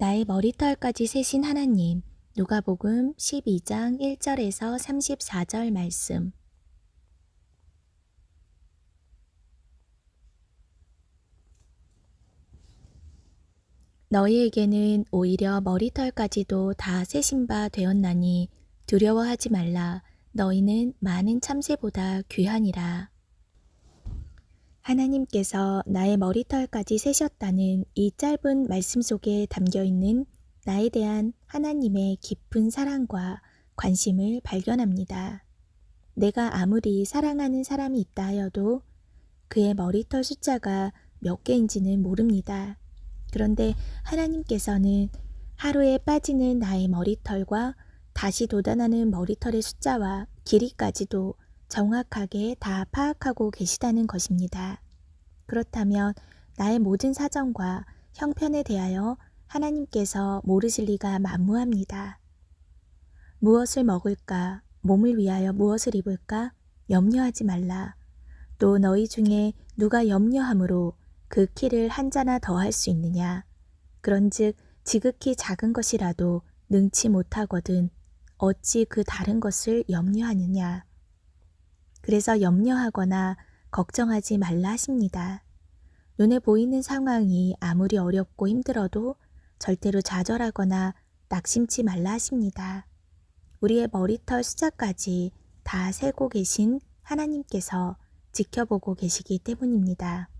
나의 머리털까지 세신 하나님. 누가복음 12장 1절에서 34절 말씀. 너희에게는 오히려 머리털까지도 다 세신 바 되었나니 두려워하지 말라. 너희는 많은 참새보다 귀하니라. 하나님께서 나의 머리털까지 세셨다는 이 짧은 말씀 속에 담겨 있는 나에 대한 하나님의 깊은 사랑과 관심을 발견합니다. 내가 아무리 사랑하는 사람이 있다 하여도 그의 머리털 숫자가 몇 개인지는 모릅니다. 그런데 하나님께서는 하루에 빠지는 나의 머리털과 다시 돋아나는 머리털의 숫자와 길이까지도 정확하게 다 파악하고 계시다는 것입니다. 그렇다면 나의 모든 사정과 형편에 대하여 하나님께서 모르실 리가 만무합니다. 무엇을 먹을까? 몸을 위하여 무엇을 입을까? 염려하지 말라. 또 너희 중에 누가 염려함으로 그 키를 한 자나 더 할 수 있느냐? 그런즉 지극히 작은 것이라도 능치 못하거든 어찌 그 다른 것을 염려하느냐? 그래서 염려하거나 걱정하지 말라 하십니다. 눈에 보이는 상황이 아무리 어렵고 힘들어도 절대로 좌절하거나 낙심치 말라 하십니다. 우리의 머리털 숫자까지 다 세고 계신 하나님께서 지켜보고 계시기 때문입니다.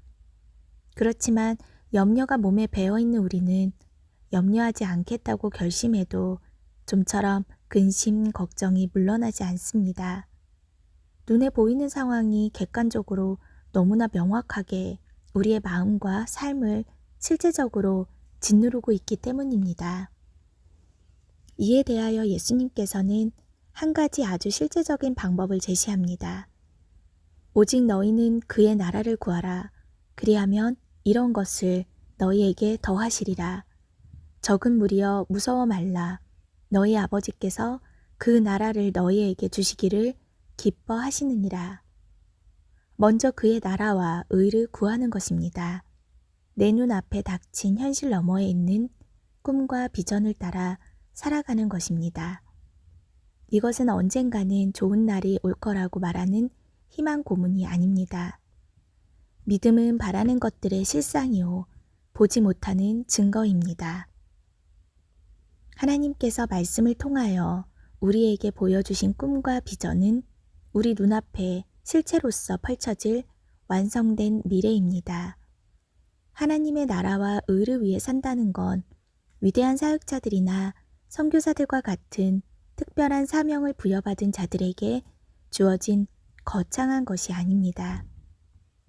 그렇지만 염려가 몸에 배어 있는 우리는 염려하지 않겠다고 결심해도 좀처럼 근심, 걱정이 물러나지 않습니다. 눈에 보이는 상황이 객관적으로 너무나 명확하게 우리의 마음과 삶을 실제적으로 짓누르고 있기 때문입니다. 이에 대하여 예수님께서는 한 가지 아주 실제적인 방법을 제시합니다. 오직 너희는 그의 나라를 구하라. 그리하면 이런 것을 너희에게 더하시리라. 적은 무리여 무서워 말라. 너희 아버지께서 그 나라를 너희에게 주시기를 기뻐하시느니라. 먼저 그의 나라와 의를 구하는 것입니다. 내 눈앞에 닥친 현실 너머에 있는 꿈과 비전을 따라 살아가는 것입니다. 이것은 언젠가는 좋은 날이 올 거라고 말하는 희망 고문이 아닙니다. 믿음은 바라는 것들의 실상이요, 보지 못하는 증거입니다. 하나님께서 말씀을 통하여 우리에게 보여주신 꿈과 비전은 우리 눈앞에 실체로서 펼쳐질 완성된 미래입니다. 하나님의 나라와 의를 위해 산다는 건 위대한 사역자들이나 선교사들과 같은 특별한 사명을 부여받은 자들에게 주어진 거창한 것이 아닙니다.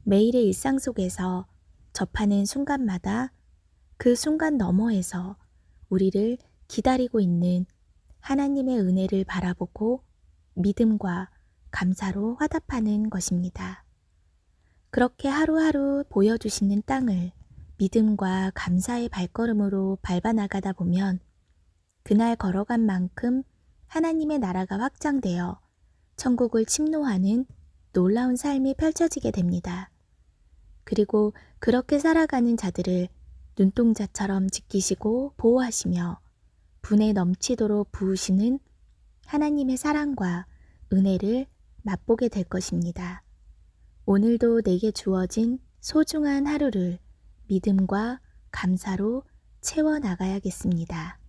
매일의 일상 속에서 접하는 순간마다 그 순간 너머에서 우리를 기다리고 있는 하나님의 은혜를 바라보고 믿음과 감사로 화답하는 것입니다. 그렇게 하루하루 보여주시는 땅을 믿음과 감사의 발걸음으로 밟아나가다 보면 그날 걸어간 만큼 하나님의 나라가 확장되어 천국을 침노하는 놀라운 삶이 펼쳐지게 됩니다. 그리고 그렇게 살아가는 자들을 눈동자처럼 지키시고 보호하시며 분에 넘치도록 부으시는 하나님의 사랑과 은혜를 맛보게 될 것입니다. 오늘도 내게 주어진 소중한 하루를 믿음과 감사로 채워 나가야겠습니다.